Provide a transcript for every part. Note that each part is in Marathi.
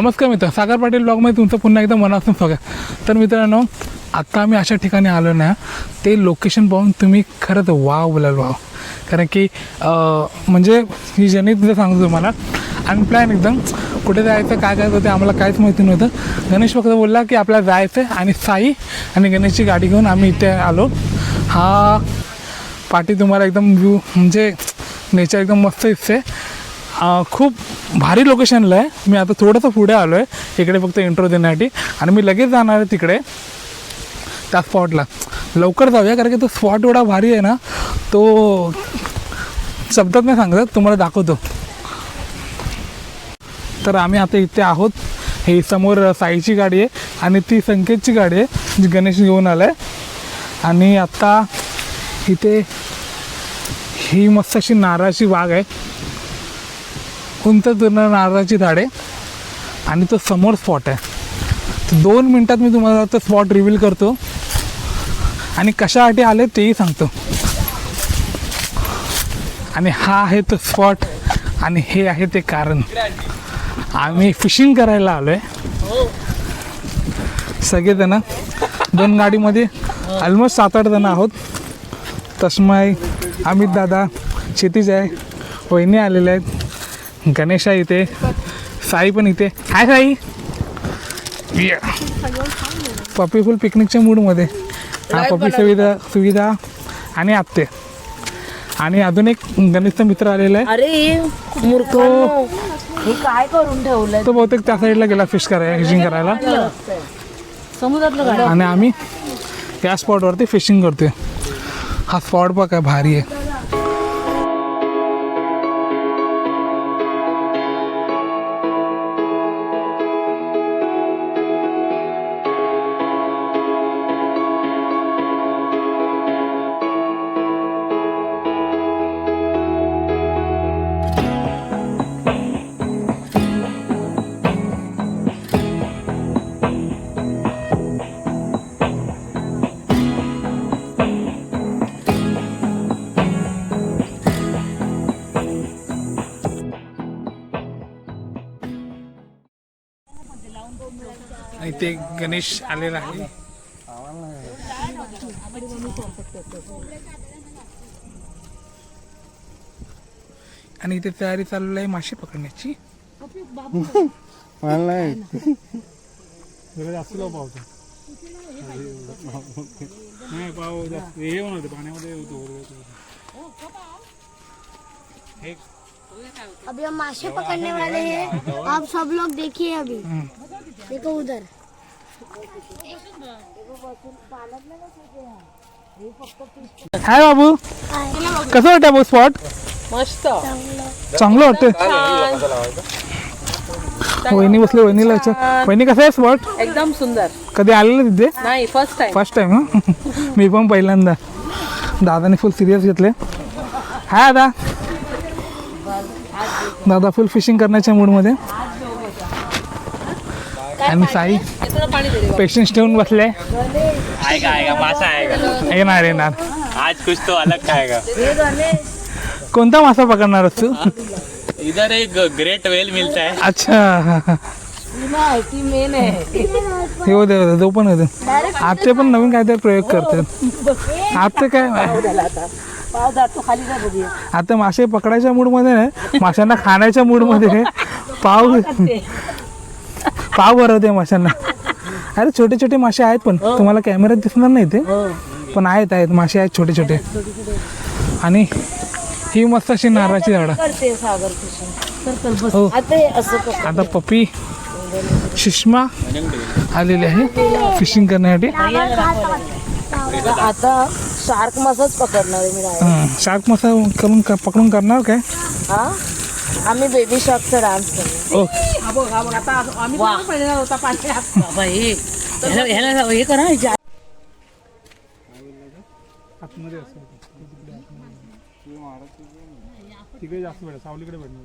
नमस्कार मित्र सागर पाटील ब्लॉगमध्ये तुमचं पुन्हा एकदा मनापासून स्वागत. तर मित्रांनो आत्ता आम्ही अशा ठिकाणी आलो ना ते लोकेशन पाहून तुम्ही खरंच वाव बोलाल वाव कारण की म्हणजे ही जर्नी तुझं सांगतो तुम्हाला अनप्लॅन एकदम कुठे जायचं काय करायचं ते आम्हाला काहीच माहिती नव्हतं. गणेश फक्त बोलला की आपल्याला जायचं आहे आणि साई आणि गणेशची गाडी घेऊन आम्ही इथे आलो. हा पाठी तुम्हाला एकदम व्ह्यू म्हणजे नेचर एकदम मस्त दिसते खूप भारी लोकेशनला आहे. मी आता थोडंसं पुढे आलो आहे इकडे फक्त इंट्रो देण्यासाठी. आणि मी लगेच जाणार आहे तिकडे. त्या स्पॉटला लवकर जाऊया कारण की तो स्पॉट एवढा भारी आहे ना तो शब्दात नाही सांगत तुम्हाला दाखवतो. तर आम्ही आता इथे आहोत. ही समोर साईची गाडी आहे आणि ती संकेतची गाडी आहे जी गणेश घेऊन आला आहे आणि आत्ता इथे ही मस्त अशी नारळाची बाग आहे. उंच दुर्ण नारळाची झाडे आणि तो समोर स्पॉट आहे. तर दोन मिनटात मी तुम्हाला तो स्पॉट रिव्हील करतो. आणि कशासाठी आले तेही सांगतो. आणि हा आहे तो स्पॉट आणि हे आहे ते कारण. आम्ही फिशिंग करायला आलो आहे सगळेजण. दोन गाडीमध्ये ऑलमोस्ट सात आठ जण आहोत. तस्माय अमित दादा क्षितिज आहे. वहिनी आलेले आहेत. गणेश आहे इथे. साई पण इथे. हाय साई. पप्पी फुल पिकनिकच्या मूडमध्ये हा पप्पी सुविधा सुविधा आणि आत्ते. आणि अजून एक गणेशचा मित्र आलेला आहे. अरे मूर्ख. हे काय करून ठेवलंय? तो बहुतेक त्या साईडला गेला फिश करायला फिशिंग करायला. समुद्रातलं आणि आम्ही या स्पॉटवरती फिशिंग करतोय. हा स्पॉट बघ काय भारी आहे. ते गणेश आलेला आहे आणि इथे तयारी चालू आहे मासे पकडण्याची. मला नाही जरा जास्त लाव पावतो नाही पाव जास्त. हे होणार पाण्यामध्ये अभी हम माशे पकड़ने वाले हैं। आप सब लोग देखिए अभी। देखो उधर। हाय बाबू. कसं वाटतं बघ स्पॉट मस्त. चांगलं वाटतं वहिनी बसले वहिनीला विचार. वहिनी कसं आहे स्पॉट एकदम सुंदर. कधी आलेलं तिथे? नाही फर्स्ट टाइम फर्स्ट टाइम हं? मी पण पहिल्यांदा. दादाने फुल सिरियस घेतले. हाय दादा. दादा फुल फिशिंग करण्याच्या मूडमध्ये आणि साई पाणी दे पेशन्स ठेवून बसले. आएगा आएगा मासा आएगा येणार येणार. आज कुछ तो अलग खाएगा कोणता मासा पकडणार तू इधर एक ग्रेट वेल मिलता है। अच्छा. ती मेन आहे हे होते होते तो पण होते आजचे पण नवीन काहीतरी प्रयोग करतात. आजचे काय? आता मासे पकडायच्या मूडमध्ये नाही माशांना खाण्याच्या मूडमध्ये पाव पाव भरवते माशांना? अरे छोटे छोटे मासे आहेत पण तुम्हाला कॅमेऱ्यात दिसणार नाही ते. पण आहेत आहेत. मासे आहेत छोटे छोटे. आणि ही मस्त अशी नारळाची झाडं. करते सागर फिशिंग हो. आता हे असं कर. आता पप्पी सुषमा आलेली आहे फिशिंग करण्यासाठी. आता शार्क मासाच पकडणार आहे मी direct. हं, शार्क मसा करून पकडून करणार काय? हा? आम्ही बेबी शार्कचा डान्स करणार. ओ. हे करा आतमध्ये असं तिकडे जास्त वेळ सावलीकडे भेटणार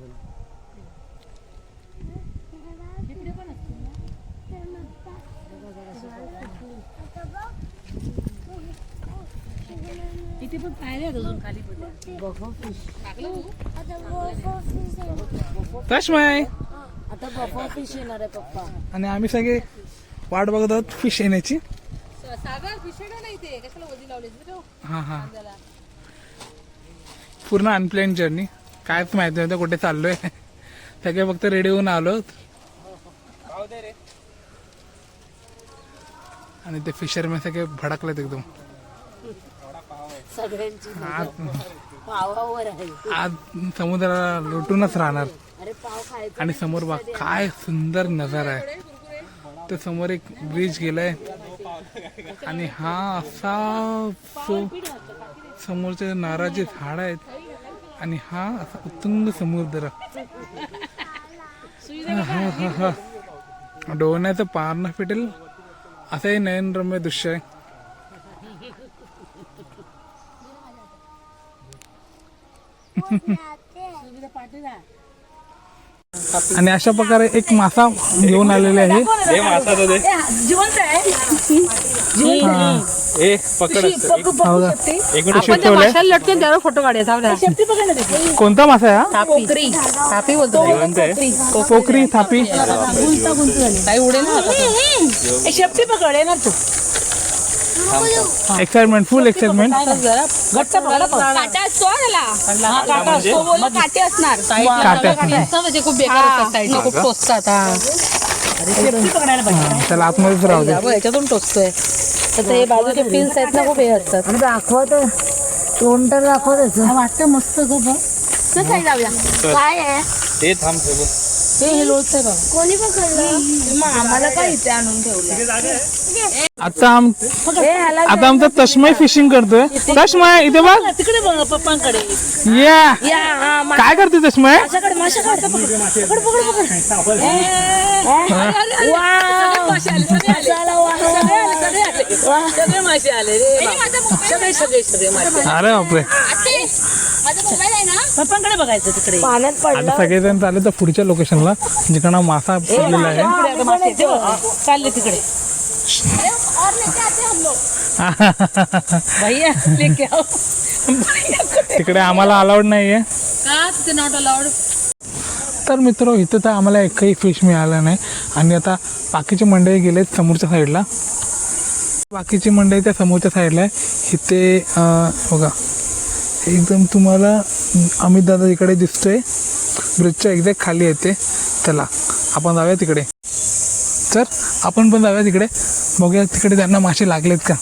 तश माय आता पप्पा फिश येणार आहे. पप्पा. आणि आम्ही सगळे वाट बघत आहोत फिश येण्याची. हां हां. पूर्ण अनप्लॅन जर्नी कायच माहिती नव्हतं कुठे चाललोय. सगळे फक्त रेडी होऊन आलो आणि ते फिशरमॅन सगळे भडकलेत एकदम. सगळ्यांची आज पावावर आहे. आज समुद्राला लुटूनच राहणार. अरे पाव खायचं आणि समोर बघ काय सुंदर नजारा आहे. तर समोर एक ब्रिज गेलाय. आणि हा असा समोरचे नारळाचे झाड आहेत. आणि हा असा उत्तुंग समुद्र. हा, हा, हा, हा. डोळ्याचं पार न फिटेल. असं हे नयनरम्य दृश्य आहे. आणि अशा प्रकारे एक मासा घेऊन आलेले आहे. हो फोटो काढायचा ना. कोणता मासा आहे हा? थापी. थापी उडेल ना शेपटी पकड येणार तू. एक्साइटमेंट फुल एक्साइटमेंट काटा हा म्हणजे? असणार. म्हणजे खूप खूप टोचतात हा. त्याला आतमध्येच राहू दे. याच्यातून टोचतोय. तर ते बाजूचे फिल्स आहेत ना खूप हे असतात. दाखवत तोंड तर दाखवत वाटतं मस्त ग बघ. जाऊया. काय आहे? ते थांब ते हे बघ कोणी पकडलं? आम्हाला काय इथे आणून ठेवलं. आता आम आता आमचा तस्मय फिशिंग करतोय. तस्मय इथे बघ. तिकडे बघ पप्पांकडे. या. या हा काय करते तस्मय पकड. पकड पकड वाव. वाव. वाव. सगळे मासे आले रे सगळे सगळे सगळे मासे अरे बापरे. पप्पांकडे बघायचं तिकडे. पाण्यात आता सगळेजण चालले तर पुढच्या लोकेशनला जिकडं मासा पडलेला आहे. मासे ते बघ. चालले तिकडे. भैया लेके आओ. भैया कुठे? तिकडे आम्हाला अलाउड नाहीये. का? तिथे नॉट अलाउड तर मित्र इथं तर आम्हाला एकही फिश मिळालं नाही. आणि आता बाकीची मंडळी गेलेत समोरच्या साईडला बाकीची मंडळी त्या समोरच्या साईडला आहे. इथे बघा. एकदम तुम्हाला अमित दादा इकडे दिसतोय. ब्रिजच्या एक्झॅक्ट खाली येते चला आपण जाऊया तिकडे. तर आपण पण जाऊया तिकडे. बघूया तिकडे त्यांना मासे लागलेत का?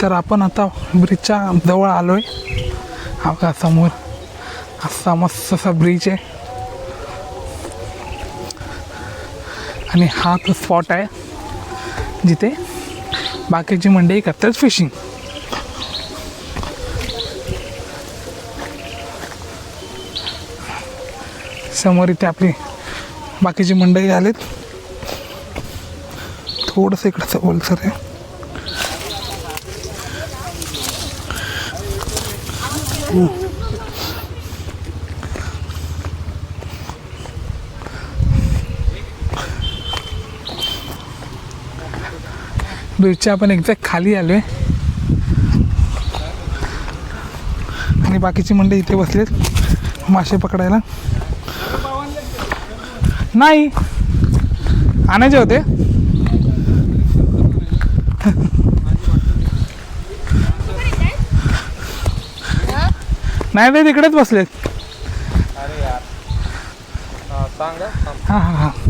तर आपण आता ब्रिजच्या जवळ आलो आहे हा का समोर असा मस्त असा ब्रिज आहे. आणि हा तो स्पॉट आहे. जिथे बाकीची मंडळी करतात फिशिंग समोर इथे आपली बाकीची मंडळी आलेत. थोडंसं इकडचं बोलसर आहे. ब्रिजच्या आपण एक्झॅक्ट खाली आलो आहे आणि बाकीची मंडळी इथे बसलेत मासे पकडायला. नाही आणायचे होते. नाही ते तिकडेच बसलेत. हां हां हां.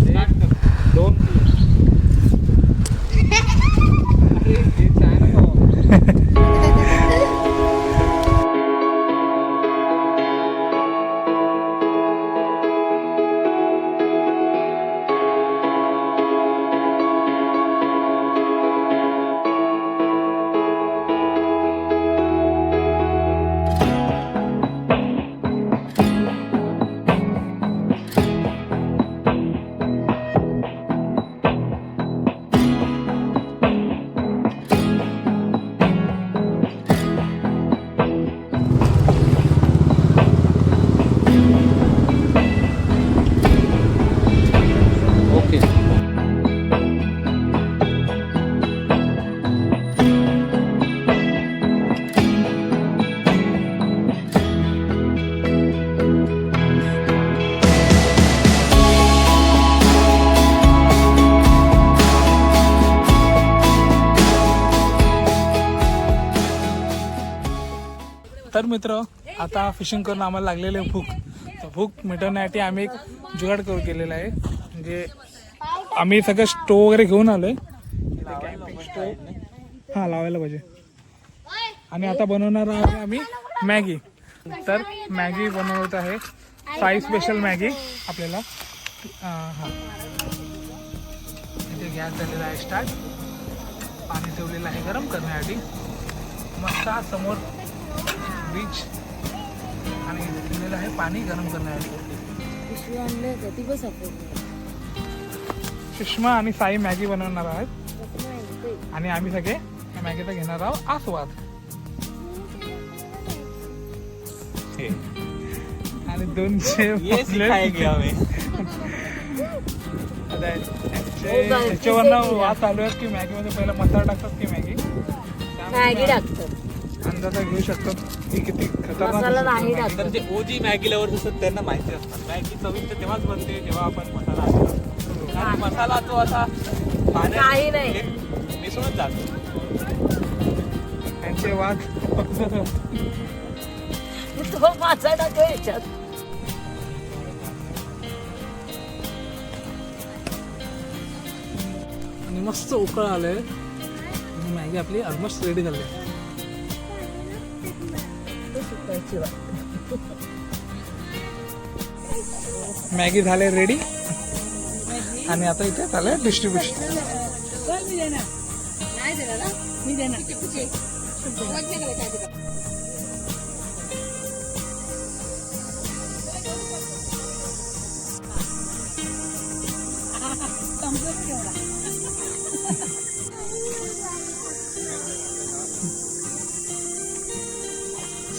आता फिशिंग करून आम्हाला लागलेले भूक. तर भूक मिटवण्यासाठी आम्ही एक जुगाड करू केलेला आहे. म्हणजे आम्ही सगळं स्टोव वगैरे घेऊन आलोय. हां लावायला पाहिजे. आणि आता बनवणार आहोत आम्ही मॅगी. तर मॅगी बनवत आहे. साई स्पेशल मॅगी आपल्याला. हां इथे गॅस झालेला आहे स्टार्ट पाणी ठेवलेलं आहे गरम करण्यासाठी. मस्त समोर बीच आणि ठेवलेलं आहे पाणी गरम करण्यासाठी. सुषमा आणि साई मॅगी बनवणार आहेत. आणि आम्ही सगळे या मॅगीचा घेणार आहोत आस्वाद. आणि दोनशे त्याच्यावरनं वाद चालू आहे की मॅगी मध्ये पहिला मसाला टाकतात की मॅगी? मॅगी टाकतात. अंदाजा घेऊ शकतो. की किती खतरनाक मसाला नाही ती. तर जे ओजी मॅगी लवर असतात त्यांना माहिती असतात मॅगी चवीत तेव्हाच बनते जेव्हा आपण मसाला आणतो. आणि मसाला तो असा पाण्यात काही नाही. एक मिसळून जातो. त्यांचे वाद. तो माझा टाकतो याच्यात. आणि मस्त उकळ आलंय आणि मॅगी आपली ऑलमोस्ट रेडी झाली. आहे. तो सुकायची वाट. मॅगी झाले रेडी आणि आता इथे झालंय डिस्ट्रीब्युशन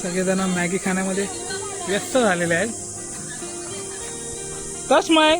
सगळेजण मॅगी खाण्यामध्ये व्यस्त झालेले आहेत. तस माय.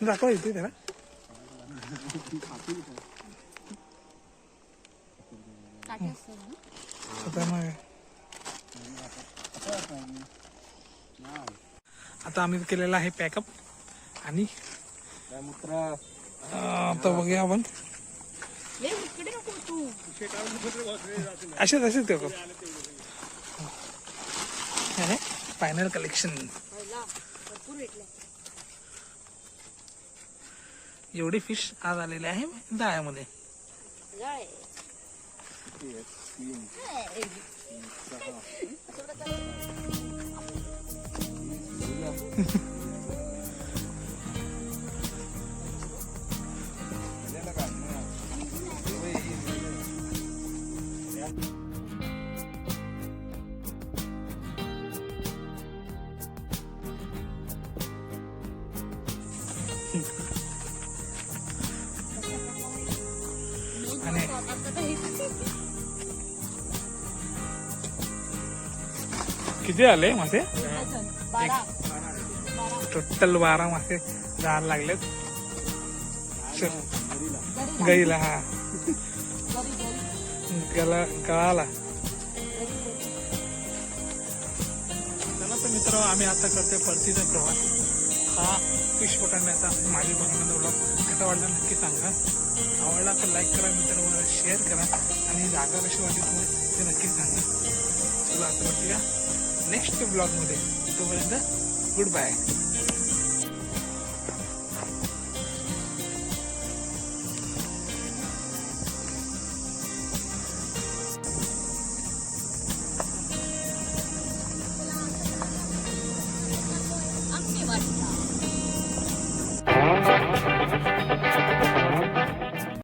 दाखवा येते त्याला आता मग आता आम्ही केलेला आहे पॅकअप आणि? अं, आता बघूया आपण. असेच असेच ते फायनल कलेक्शन एवढी फिश आज आलेली आहे जाळ्यामध्ये किती आले मासे? टोटल बारा मासे जायला लागलेत. गईला हा. गला गळाला. चला तर मित्र आम्ही आता करतोय परतीचा प्रवास. हा फिश पकडण्याचा माझी बनवण्याचा ब्लॉग कसा वाटला नक्की सांगा. आवडला तर लाईक करा मित्रांना. शेअर करा. आणि जागा कशी वाटली तुम्हाला ते नक्की सांगा. चला आता भेटूया नेक्स्ट ब्लॉगमध्ये तोपर्यंत गुड बाय